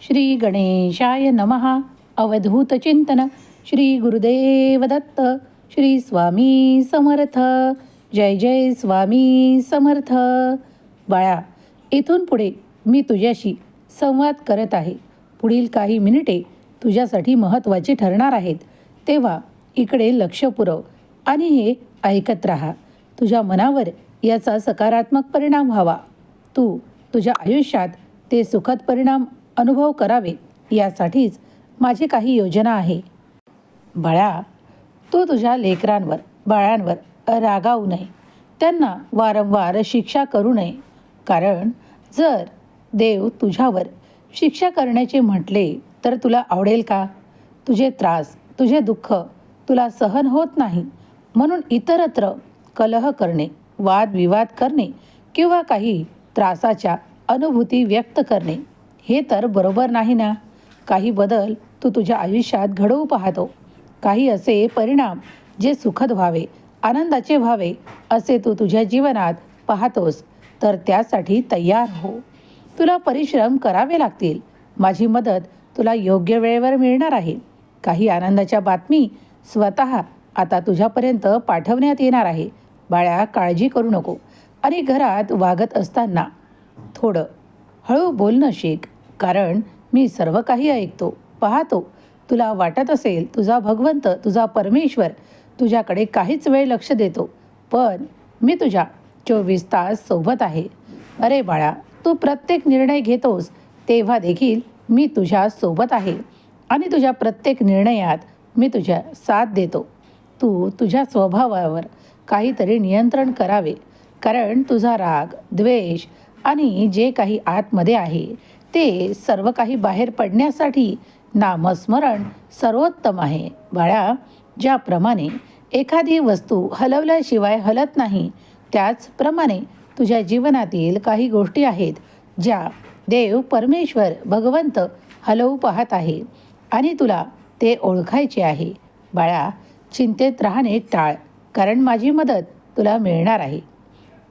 श्री गणेशाय नमः. अवधूत चिंतन. श्री गुरुदेव दत्त. श्री स्वामी समर्थ. जय जय स्वामी समर्थ. बाळा इथून पुढे मी तुझ्याशी संवाद करत आहे. पुढील काही मिनिटे तुझ्यासाठी महत्त्वाची ठरणार आहेत. तेव्हा इकडे लक्ष पुरव आणि हे ऐकत राहा. तुझ्या मनावर याचा सकारात्मक परिणाम व्हावा. तू तुझ्या आयुष्यात ते सुखद परिणाम अनुभव करावे यासाठीच माझी काही योजना आहे. बाळा तू तुझ्या लेकरांवर बाळांवर रागावू नये. त्यांना वारंवार शिक्षा करू नये. कारण जर देव तुझ्यावर शिक्षा करण्याचे म्हटले तर तुला आवडेल का? तुझे त्रास तुझे दुःख तुला सहन होत नाही. म्हणून इतरत्र कलह करणे वादविवाद करणे किंवा काही त्रासाच्या अनुभूती व्यक्त करणे. हे तर बरोबर नाही ना. काही बदल तू तुझ्या आयुष्यात घडवू पाहतो. काही असे परिणाम जे सुखद व्हावे आनंदाचे व्हावे असे तू तुझ्या जीवनात पाहतोस तर त्यासाठी तयार हो. तुला परिश्रम करावे लागतील. माझी मदत तुला योग्य वेळेवर मिळणार आहे. काही आनंदाच्या बातमी स्वतः आता तुझ्यापर्यंत पाठवण्यात येणार आहे. बाळ्या काळजी करू नको. आणि घरात वागत असताना थोडं हळू बोलणं शिक कारण मी सर्व काही ऐकतो पाहतो. तुला वाटत असेल तुझा भगवंत तुझा परमेश्वर तुझ्याकडे काहीच वेळ लक्ष देतो पण मी तुझ्या चोवीस तास सोबत आहे. अरे बाळा तू प्रत्येक निर्णय घेतोस तेव्हा देखील मी तुझ्या सोबत आहे आणि तुझ्या प्रत्येक निर्णयात मी तुझ्या साथ देतो. तू तुझ्या स्वभावावर काहीतरी नियंत्रण करावे कारण तुझा राग द्वेष आणि जे काही आतमध्ये आहे ते सर्व काही बाहेर पडण्यासाठी नामस्मरण सर्वोत्तम आहे. बाळा ज्याप्रमाणे एखादी वस्तू हलवल्याशिवाय हलत नाही त्याचप्रमाणे तुझ्या जीवनातील काही गोष्टी आहेत ज्या देव परमेश्वर भगवंत हलवू पाहत आहे आणि तुला ते ओळखायचे आहे. बाळा चिंतेत राहणे टाळ कारण माझी मदत तुला मिळणार आहे.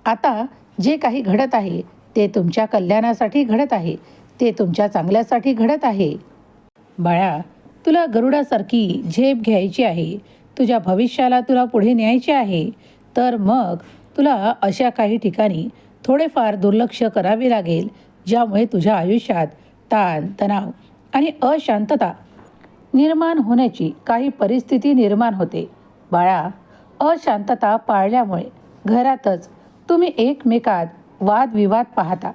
आता जे काही घडत आहे ते तुमच्या कल्याणासाठी घडत आहे. ते तुमच्या चांगल्यासाठी घडत आहे. बाळा तुला गरुडासारखी झेप घ्यायची आहे. तुझ्या भविष्याला तुला पुढे न्यायचे आहे. तर मग तुला अशा काही ठिकाणी थोडेफार दुर्लक्ष करावे लागेल ज्यामुळे तुझ्या आयुष्यात ताण तणाव आणि अशांतता निर्माण होण्याची काही परिस्थिती निर्माण होते. बाळा अशांतता पाळल्यामुळे घरातच तुम्ही एकमेकात वादविवाद पाहता.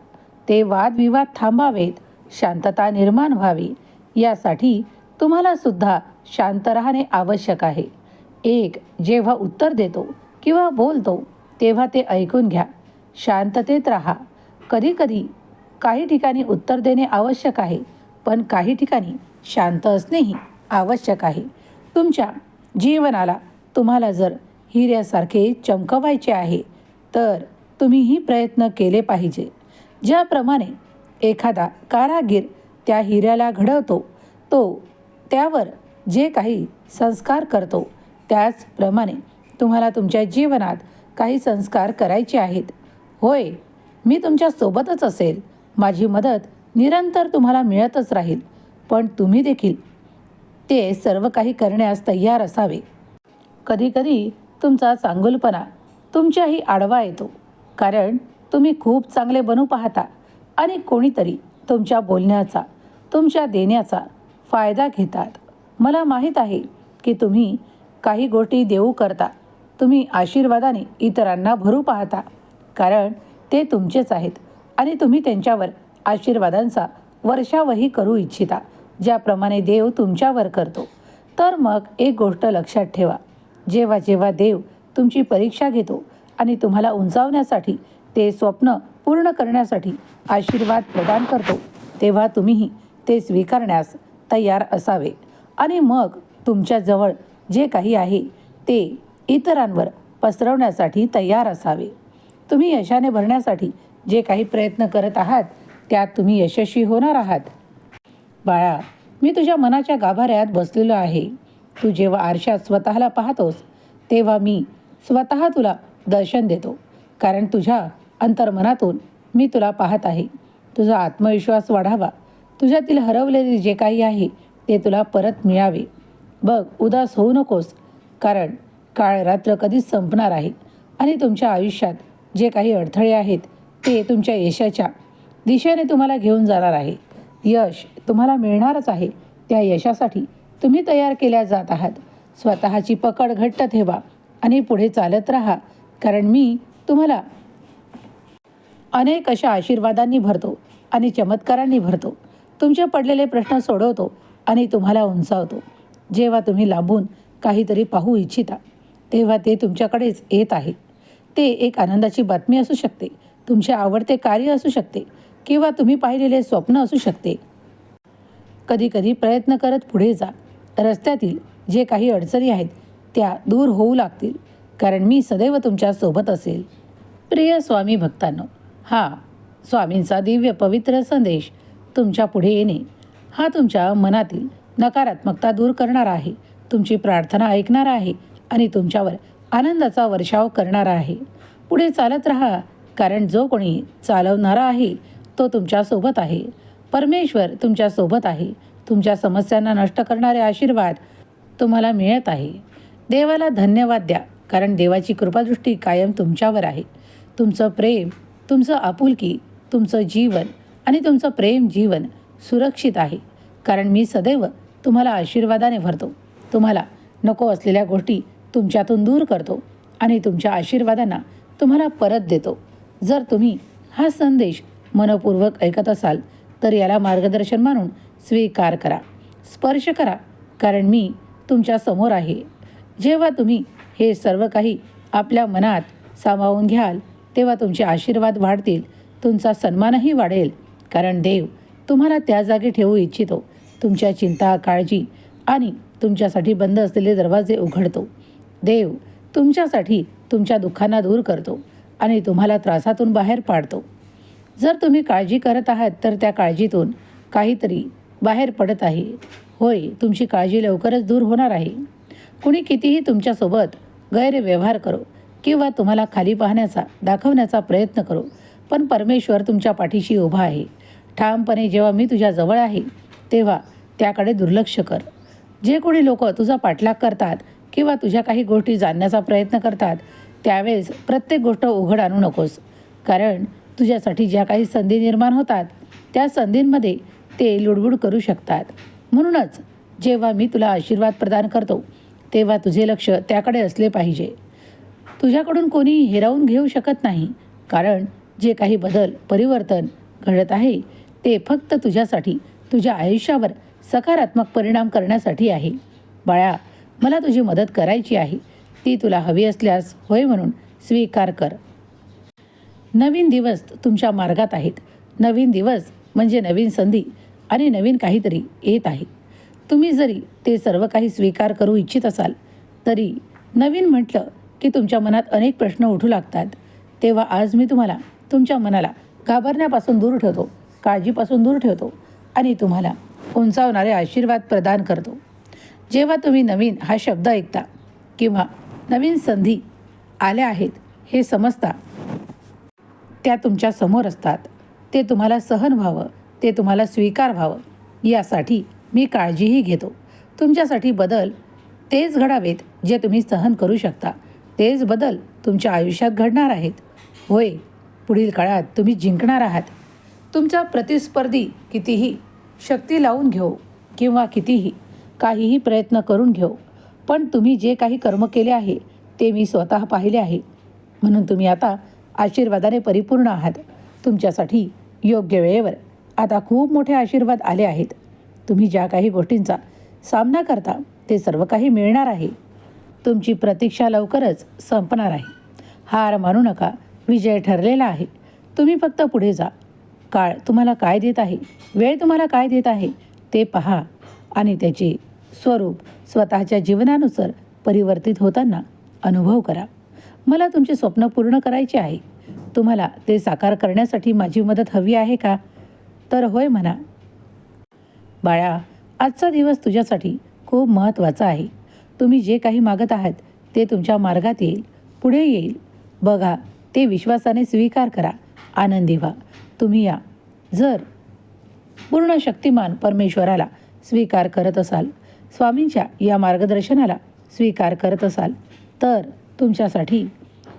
ते वादविवाद थांबावेत शांतता निर्माण व्हावी यासाठी तुम्हाला सुद्धा शांत राहणे आवश्यक आहे. एक जेव्हा उत्तर देतो किंवा बोलतो तेव्हा ते ऐकून घ्या. शांततेत राहा. कधीकधी काही ठिकाणी उत्तर देणे आवश्यक आहे पण काही ठिकाणी शांत असणेही आवश्यक आहे. तुमच्या जीवनाला तुम्हाला जर हिऱ्यासारखे चमकवायचे आहे तर तुम्हीही प्रयत्न केले पाहिजे. ज्याप्रमाणे एखादा कारागीर त्या हिऱ्याला घडवतो तो त्यावर जे काही संस्कार करतो त्याचप्रमाणे तुम्हाला तुमच्या जीवनात काही संस्कार करायचे आहेत. होय मी तुमच्यासोबतच असेल. माझी मदत निरंतर तुम्हाला मिळतच राहील. पण तुम्ही देखील ते सर्व काही करण्यास तयार असावे. कधीकधी तुमचा चांगुलपणा तुमच्याही आडवा येतो. कारण तुम्ही खूप चांगले बनू पाहता आणि कोणीतरी तुमच्या बोलण्याचा तुमच्या देण्याचा फायदा घेतात. मला माहीत आहे की तुम्ही काही गोष्टी देऊ करता. तुम्ही आशीर्वादाने इतरांना भरू पाहता. कारण ते तुमचेच आहेत आणि तुम्ही त्यांच्यावर आशीर्वादांचा वर्षावही करू इच्छिता ज्याप्रमाणे देव तुमच्यावर करतो. तर मग एक गोष्ट लक्षात ठेवा. जेव्हा जेव्हा देव तुमची परीक्षा घेतो आणि तुम्हाला उंचावण्यासाठी ते स्वप्न पूर्ण करण्यासाठी आशीर्वाद प्रदान करतो. तेव्हा तुम्हीही ते स्वीकारण्यास तयार असावे. आणि मग तुमच्याजवळ जे काही आहे ते इतरांवर पसरवण्यासाठी तयार असावे. तुम्ही यशाने भरण्यासाठी जे काही प्रयत्न करत आहात त्यात तुम्ही यशस्वी होणार आहात. बाळा मी तुझ्या मनाच्या गाभाऱ्यात बसलेलो आहे. तू जेव्हा आरशात स्वतःला पाहतोस तेव्हा मी स्वतः तुला दर्शन देतो. कारण तुझ्या अंतर्मनातून मी तुला पाहत आहे. तुझा आत्मविश्वास वाढावा. तुझ्यातील हरवलेले जे काही आहे ते तुला परत मिळावे. बघ उदास होऊ नकोस कारण काळ रात्र कधीच संपणार आहे आणि तुमच्या आयुष्यात जे काही अडथळे आहेत ते तुमच्या यशाच्या दिशेने तुम्हाला घेऊन जाणार आहे. यश तुम्हाला मिळणारच आहे. त्या यशासाठी तुम्ही तयार केल्या जात आहात. स्वतःची पकड घट्ट ठेवा आणि पुढे चालत राहा कारण मी तुम्हाला अनेक अशा आशीर्वादांनी भरतो आणि चमत्कारांनी भरतो. तुमचे पडलेले प्रश्न सोडवतो आणि तुम्हाला उंचावतो. जेव्हा तुम्ही लांबून काहीतरी पाहू इच्छिता तेव्हा ते तुमच्याकडेच येत आहे. ते एक आनंदाची बातमी असू शकते तुमचे आवडते कार्य असू शकते किंवा तुम्ही पाहिलेले स्वप्न असू शकते. कधीकधी प्रयत्न करत पुढे जा. रस्त्यातील जे काही अडचणी आहेत त्या दूर होऊ लागतील कारण मी सदैव तुमच्यासोबत असेल. प्रिय स्वामी भक्तांनो हा स्वामींचा दिव्य पवित्र संदेश तुमच्यापुढे येणे. हा तुमच्या मनातील नकारात्मकता दूर करणारा आहे. तुमची प्रार्थना ऐकणार आहे आणि तुमच्यावर आनंदाचा वर्षाव करणारा आहे. पुढे चालत राहा कारण जो कोणी चालवणारा आहे तो तुमच्यासोबत आहे. परमेश्वर तुमच्यासोबत आहे. तुमच्या समस्यांना नष्ट करणारे आशीर्वाद तुम्हाला मिळत आहे. देवाला धन्यवाद द्या कारण देवाची कृपादृष्टी कायम तुमच्यावर आहे. तुमचं प्रेम तुमचं आपुलकी तुमचं जीवन आणि तुमचं प्रेम जीवन सुरक्षित आहे. कारण मी सदैव तुम्हाला आशीर्वादाने भरतो. तुम्हाला नको असलेल्या गोष्टी तुमच्यातून दूर करतो आणि तुमच्या आशीर्वादांना तुम्हाला परत देतो. जर तुम्ही हा संदेश मनपूर्वक ऐकत असाल तर याला मार्गदर्शन मानून स्वीकार करा. स्पर्श करा कारण मी तुमच्यासमोर आहे. जेव्हा तुम्ही हे सर्व काही आपल्या मनात सामावून घ्याल तेव्हा तुमचे आशीर्वाद वाढतील तुमचा सन्मानही वाढेल. कारण देव तुम्हाला त्या जागी ठेवू इच्छितो. तुमच्या चिंता काळजी आणि तुमच्यासाठी बंद असलेले दरवाजे उघडतो. देव तुमच्यासाठी तुमच्या दुःखांना दूर करतो आणि तुम्हाला त्रासातून बाहेर पाडतो. जर तुम्ही काळजी करत आहात तर त्या काळजीतून काहीतरी बाहेर पडत आहे. होय तुमची काळजी लवकरच दूर होणार आहे. कुणी कितीही तुमच्यासोबत गैरव्यवहार करो किंवा तुम्हाला खाली पाहण्याचा दाखवण्याचा प्रयत्न करू. पण परमेश्वर तुमच्या पाठीशी उभा आहे. ठामपणे जेव्हा मी तुझ्या जवळ आहे तेव्हा त्याकडे दुर्लक्ष कर. जे कोणी लोक तुझा पाठलाग करतात किंवा तुझ्या काही गोष्टी जाणण्याचा प्रयत्न करतात त्यावेळेस प्रत्येक गोष्ट उघड आणू नकोस. कारण तुझ्यासाठी ज्या काही संधी निर्माण होतात त्या संधींमध्ये ते लुडबुड करू शकतात. म्हणूनच जेव्हा मी तुला आशीर्वाद प्रदान करतो तेव्हा तुझे लक्ष त्याकडे असले पाहिजे. तुझ्याकडून कोणी हिरावून घेऊ शकत नाही. कारण जे काही बदल परिवर्तन घडत आहे ते फक्त तुझ्यासाठी तुझ्या आयुष्यावर सकारात्मक परिणाम करण्यासाठी आहे. बाळा मला तुझी मदत करायची आहे. ती तुला हवी असल्यास होय म्हणून स्वीकार कर. नवीन दिवस तुमच्या मार्गात आहेत. नवीन दिवस म्हणजे नवीन संधी आणि नवीन काहीतरी येत आहे. तुम्ही जरी ते सर्व काही स्वीकार करू इच्छित असाल तरी नवीन म्हटलं की तुमच्या मनात अनेक प्रश्न उठू लागतात. तेव्हा आज मी तुम्हाला तुमच्या मनाला घाबरण्यापासून दूर ठेवतो काळजीपासून दूर ठेवतो आणि तुम्हाला उंचावणारे आशीर्वाद प्रदान करतो. जेव्हा तुम्ही नवीन हा शब्द ऐकता किंवा नवीन संधी आल्या आहेत हे समजता त्या तुमच्यासमोर असतात. ते तुम्हाला सहन व्हावं ते तुम्हाला स्वीकार व्हावं यासाठी मी काळजीही घेतो. तुमच्यासाठी बदल तेच घडावेत जे तुम्ही सहन करू शकता. तेच बदल तुमच्या आयुष्यात घडणार आहेत. होय पुढील काळात तुम्ही जिंकणार आहात. तुमचा प्रतिस्पर्धी कितीही शक्ती लावून घेऊ किंवा कितीही काहीही प्रयत्न करून घेऊ पण तुम्ही जे काही कर्म केले आहे ते मी स्वतः पाहिले आहे. म्हणून तुम्ही आता आशीर्वादाने परिपूर्ण आहात. तुमच्यासाठी योग्य वेळेवर आता खूप मोठे आशीर्वाद आले आहेत. तुम्ही ज्या काही गोष्टींचा सामना करता ते सर्व काही मिळणार आहे. तुमची प्रतीक्षा लवकरच संपणार आहे. हार मानू नका. विजय ठरलेला आहे. तुम्ही फक्त पुढे जा. काळ तुम्हाला काय देत आहे? वेळ तुम्हाला काय देत आहे? ते पहा. आणि त्याचे स्वरूप स्वतःच्या जीवनानुसार परिवर्तित होताना अनुभव करा. मला तुमचे स्वप्न पूर्ण करायचे आहे. तुम्हाला ते साकार करण्यासाठी माझी मदत हवी आहे का? तर होय म्हणा. बाळा आजचा दिवस तुझ्यासाठी खूप महत्त्वाचा आहे. तुम्ही जे काही मागत आहात ते तुमच्या मार्गात येईल पुढे येईल. बघा ते विश्वासाने स्वीकार करा. आनंदी व्हा. तुम्ही या. जर पूर्ण शक्तिमान परमेश्वराला स्वीकार करत असाल स्वामींच्या या मार्गदर्शनाला स्वीकार करत असाल तर तुमच्यासाठी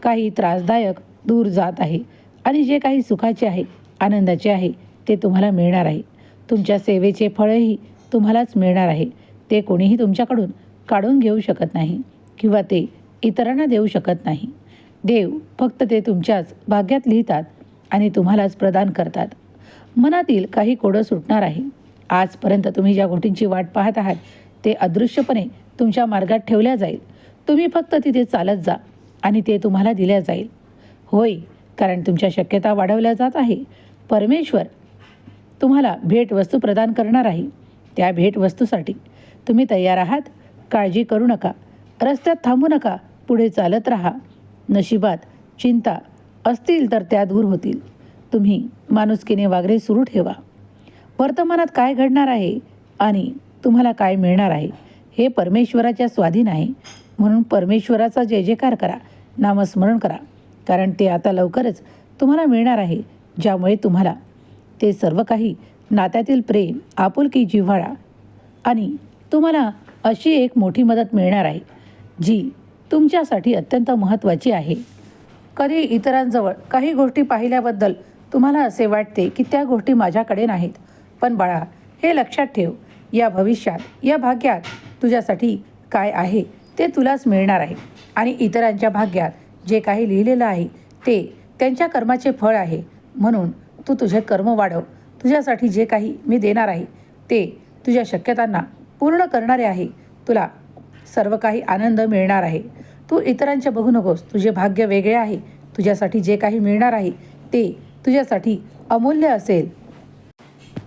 काही त्रासदायक दूर जात आहे आणि जे काही सुखाचे आहे आनंदाचे आहे ते तुम्हाला मिळणार आहे. तुमच्या सेवेचे फळही तुम्हालाच मिळणार आहे. ते कोणीही तुमच्याकडून काढून घेऊ शकत नाही किंवा ते इतरांना देऊ शकत नाही. देव फक्त ते तुमच्याच भाग्यात लिहितात आणि तुम्हालाच प्रदान करतात. मनातील काही कोडं सुटणार आहे. आजपर्यंत तुम्ही ज्या गोष्टींची वाट पाहत आहात ते अदृश्यपणे तुमच्या मार्गात ठेवल्या जाईल. तुम्ही फक्त तिथे चालत जा आणि ते तुम्हाला दिल्या जाईल. होय कारण तुमच्या शक्यता वाढवल्या जात आहे. परमेश्वर तुम्हाला भेटवस्तू प्रदान करणार आहे. त्या भेटवस्तूसाठी तुम्ही तयार आहात काळजी करू नका. रस्त्यात थांबू नका. पुढे चालत राहा. नशिबात चिंता असतील तर त्या दूर होतील. तुम्ही माणुसकीने वागणे सुरू ठेवा. वर्तमानात काय घडणार आहे आणि तुम्हाला काय मिळणार आहे हे परमेश्वराच्या स्वाधीन आहे. म्हणून परमेश्वराचा जय जयकार करा. नामस्मरण करा. कारण ते आता लवकरच तुम्हाला मिळणार आहे ज्यामुळे तुम्हाला ते सर्व काही नात्यातील प्रेम आपुलकी जिव्हाळा आणि तुम्हाला अशी एक मोठी मदत मिळणार आहे जी तुमच्यासाठी अत्यंत महत्त्वाची आहे. कधी इतरांजवळ काही गोष्टी पाहिल्याबद्दल तुम्हाला असे वाटते की त्या गोष्टी माझ्याकडे नाहीत पण बाळा हे लक्षात ठेव या भविष्यात या भाग्यात तुझ्यासाठी काय आहे ते तुलाच मिळणार आहे. आणि इतरांच्या भाग्यात जे काही लिहिलेलं आहे ते त्यांच्या कर्माचे फळ आहे. म्हणून तू तुझे कर्म वाढव. तुझ्यासाठी जे काही मी देणार आहे ते तुझ्या शक्यतांना पूर्ण करणारे आहे. तुला सर्व काही आनंद मिळणार आहे. तू इतरांचे बघू नकोस. तुझे भाग्य वेगळे आहे. तुझ्यासाठी जे काही मिळणार आहे ते तुझ्यासाठी अमूल्य असेल.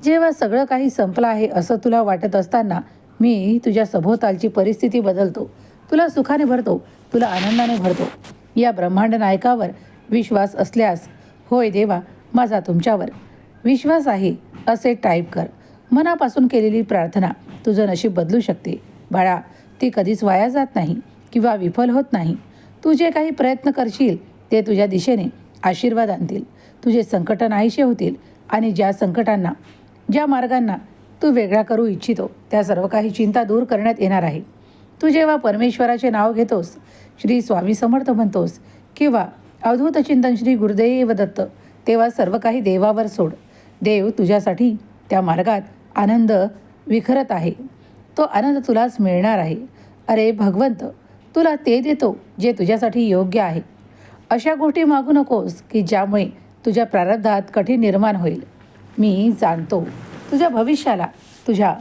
जेव्हा सगळं काही संपलं आहे असं तुला वाटत असताना मी तुझ्या सभोवतालची परिस्थिती बदलतो. तुला सुखाने भरतो. तुला आनंदाने भरतो. या ब्रह्मांड नायकावर विश्वास असल्यास होय देवा माझा तुमच्यावर विश्वास आहे असे टाईप कर. मनापासून केलेली प्रार्थना. तुझं नशीब बदलू शकते. बाळा ती कधीच वाया जात नाही किंवा विफल होत नाही. तू जे काही प्रयत्न करशील ते तुझ्या दिशेने आशीर्वाद आणतील. तुझे संकट नाहीसे होतील आणि ज्या संकटांना ज्या मार्गांना तू वेगळा करू इच्छितो त्या सर्व काही चिंता दूर करण्यात येणार आहे. तू जेव्हा परमेश्वराचे नाव घेतोस श्री स्वामी समर्थ म्हणतोस किंवा अवधूत चिंतन श्री गुरुदेव दत्त तेव्हा सर्व काही देवावर सोड. देव तुझ्यासाठी त्या मार्गात आनंद विखरत आहे. तो आनंद तुलाच मिळणार आहे. अरे भगवंत तुला ते देतो जे तुझ्यासाठी योग्य आहे. अशा गोष्टी मागू नकोस की ज्यामुळे तुझ्या प्रारब्धात कठीण निर्माण होईल. मी जाणतो तुझ्या भविष्याला तुझ्या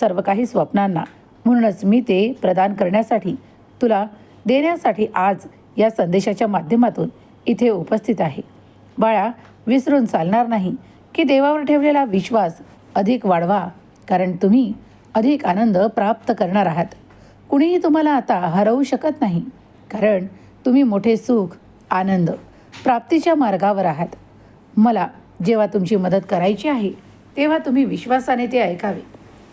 सर्व काही स्वप्नांना. म्हणूनच मी ते प्रदान करण्यासाठी तुला देण्यासाठी आज या संदेशाच्या माध्यमातून इथे उपस्थित आहे. बाळा विसरून चालणार नाही की देवावर ठेवलेला विश्वास अधिक वाढवा. कारण तुम्ही अधिक आनंद प्राप्त करणार आहात. कुणीही तुम्हाला आता हरवू शकत नाही. कारण तुम्ही मोठे सुख आनंद प्राप्तीच्या मार्गावर आहात. मला जेव्हा तुमची मदत करायची आहे तेव्हा तुम्ही विश्वासाने ते ऐकावे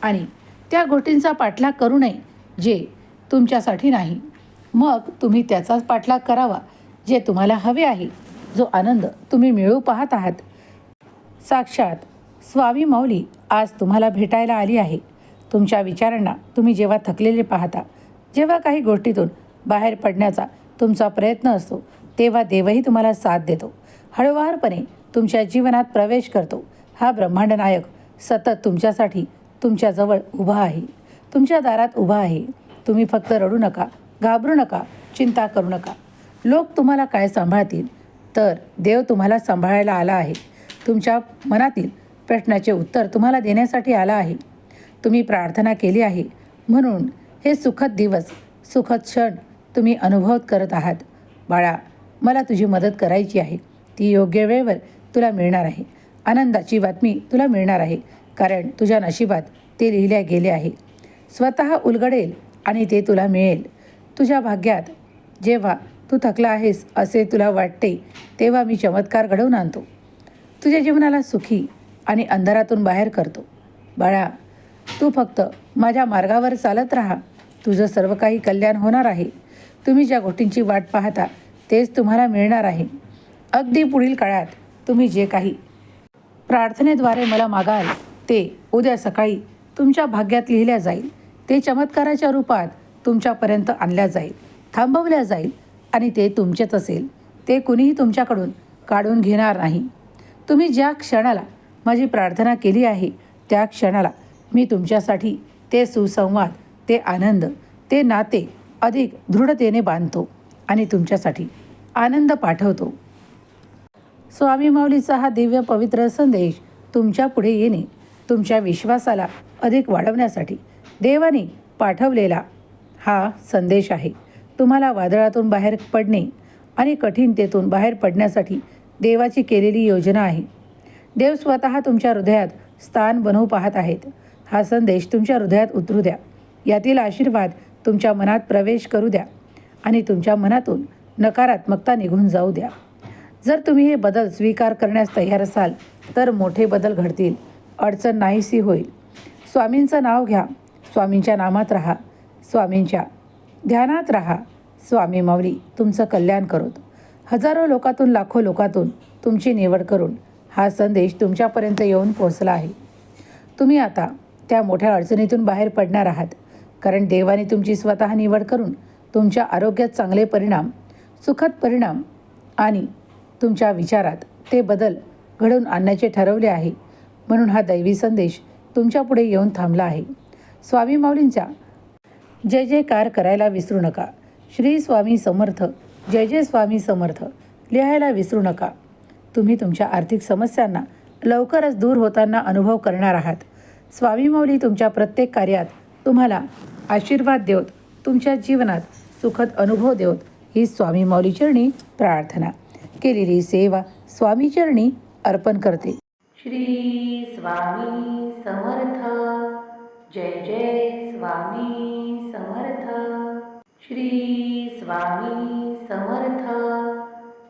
आणि त्या गोष्टींचा पाठलाग करू नये जे तुमच्यासाठी नाही. मग तुम्ही त्याचाच पाठलाग करावा जे तुम्हाला हवे आहे जो आनंद तुम्ही मिळवू पाहत आहात. साक्षात स्वामी माऊली आज तुम्हाला भेटायला आली आहे. तुमच्या विचारांना तुम्ही जेव्हा थकलेले पाहता जेव्हा काही गोष्टीतून बाहेर पडण्याचा तुमचा प्रयत्न असतो तेव्हा देवही तुम्हाला साथ देतो. हळूवारपणे तुमच्या जीवनात प्रवेश करतो. हा ब्रह्मांड नायक सतत तुमच्यासाठी तुमच्याजवळ उभा आहे. तुमच्या दारात उभा आहे. तुम्ही फक्त रडू नका घाबरू नका चिंता करू नका. लोक तुम्हाला काय सांभाळतील? तर देव तुम्हाला सांभाळायला आला आहे. तुमच्या मनातील प्रश्नाचे उत्तर तुम्हाला देण्यासाठी आला आहे. तुम्ही प्रार्थना केली आहे. म्हणून हे सुखद दिवस सुखद क्षण तुम्ही अनुभवत करत आहात. बाळा मला तुझी मदत करायची आहे. ती योग्य वेळेवर तुला मिळणार आहे. आनंदाची बातमी तुला मिळणार आहे. कारण तुझ्या नशिबात ते लिहिल्या गेले आहे. स्वतः उलगडेल आणि ते तुला मिळेल. तुझ्या भाग्यात जेव्हा तू थकला आहेस असे तुला वाटते तेव्हा मी चमत्कार घडवून आणतो. तुझ्या जीवनाला सुखी आणि अंधारातून बाहेर करतो. बाळा तू फक्त माझ्या मार्गावर चालत राहा. तुझं सर्व काही कल्याण होणार आहे. तुम्ही ज्या गोष्टींची वाट पाहता तेच तुम्हाला मिळणार आहे. अगदी पुढील काळात तुम्ही जे काही प्रार्थनेद्वारे मला मागाल ते उद्या सकाळी तुमच्या भाग्यात लिहिल्या जाईल. ते चमत्काराच्या रूपात तुमच्यापर्यंत आणल्या जाईल थांबवल्या जाईल आणि ते तुमचेच असेल. ते कुणीही तुमच्याकडून काढून घेणार नाही. तुम्ही ज्या क्षणाला माझी प्रार्थना केली आहे. त्या क्षणाला मी तुमच्यासाठी ते सुसंवाद ते आनंद ते नाते अधिक दृढतेने बांधतो आणि तुमच्यासाठी आनंद पाठवतो. स्वामी माऊलीचा हा दिव्य पवित्र संदेश तुमच्यापुढे येणे तुमच्या विश्वासाला अधिक वाढवण्यासाठी देवाने पाठवलेला हा संदेश आहे. तुम्हाला वादळातून बाहेर पडणे आणि कठीणतेतून बाहेर पडण्यासाठी देवाची केलेली योजना आहे. देव स्वतः तुमच्या हृदयात स्थान बनवू पाहत आहेत. हा संदेश तुमच्या हृदयात उतरू द्या. यातील आशीर्वाद तुमच्या मनात प्रवेश करू द्या आणि तुमच्या मनातून नकारात्मकता निघून जाऊ द्या. जर तुम्ही हे बदल स्वीकार करण्यास तयार असाल तर मोठे बदल घडतील. अडचण नाहीशी होईल. स्वामींचं नाव घ्या. स्वामींच्या नामात राहा. स्वामींच्या ध्यानात राहा. स्वामी माऊली तुमचं कल्याण करोत. हजारो लोकातून लाखो लोकातून तुमची निवड करून हा संदेश तुमच्यापर्यंत येऊन पोहोचला आहे. तुम्ही आता त्या मोठ्या अडचणीतून बाहेर पडणार आहात. कारण देवाने तुमची स्वतः निवड करून तुमच्या आरोग्यात चांगले परिणाम सुखद परिणाम आणि तुमच्या विचारात ते बदल घडवून आणण्याचे ठरवले आहे. म्हणून हा दैवी संदेश तुमच्यापुढे येऊन थांबला आहे. स्वामी माऊलींचा जय जयकार करायला विसरू नका. श्री स्वामी समर्थ जय जय स्वामी समर्थ लिहायला विसरू नका. तुम्ही तुमच्या आर्थिक समस्यांना लवकरच दूर होताना अनुभव करणार आहात. स्वामीमौली तुमच्या प्रत्येक कार्यात तुम्हाला आशीर्वाद देवत तुमच्या जीवनात सुखद अनुभव देवत ही स्वामी माऊली चरणी प्रार्थना केलेली सेवा स्वामी चरणी अर्पण करते. श्री स्वामी समर्थ. जय जय स्वामी समर्थ. श्री स्वामी समर्थ.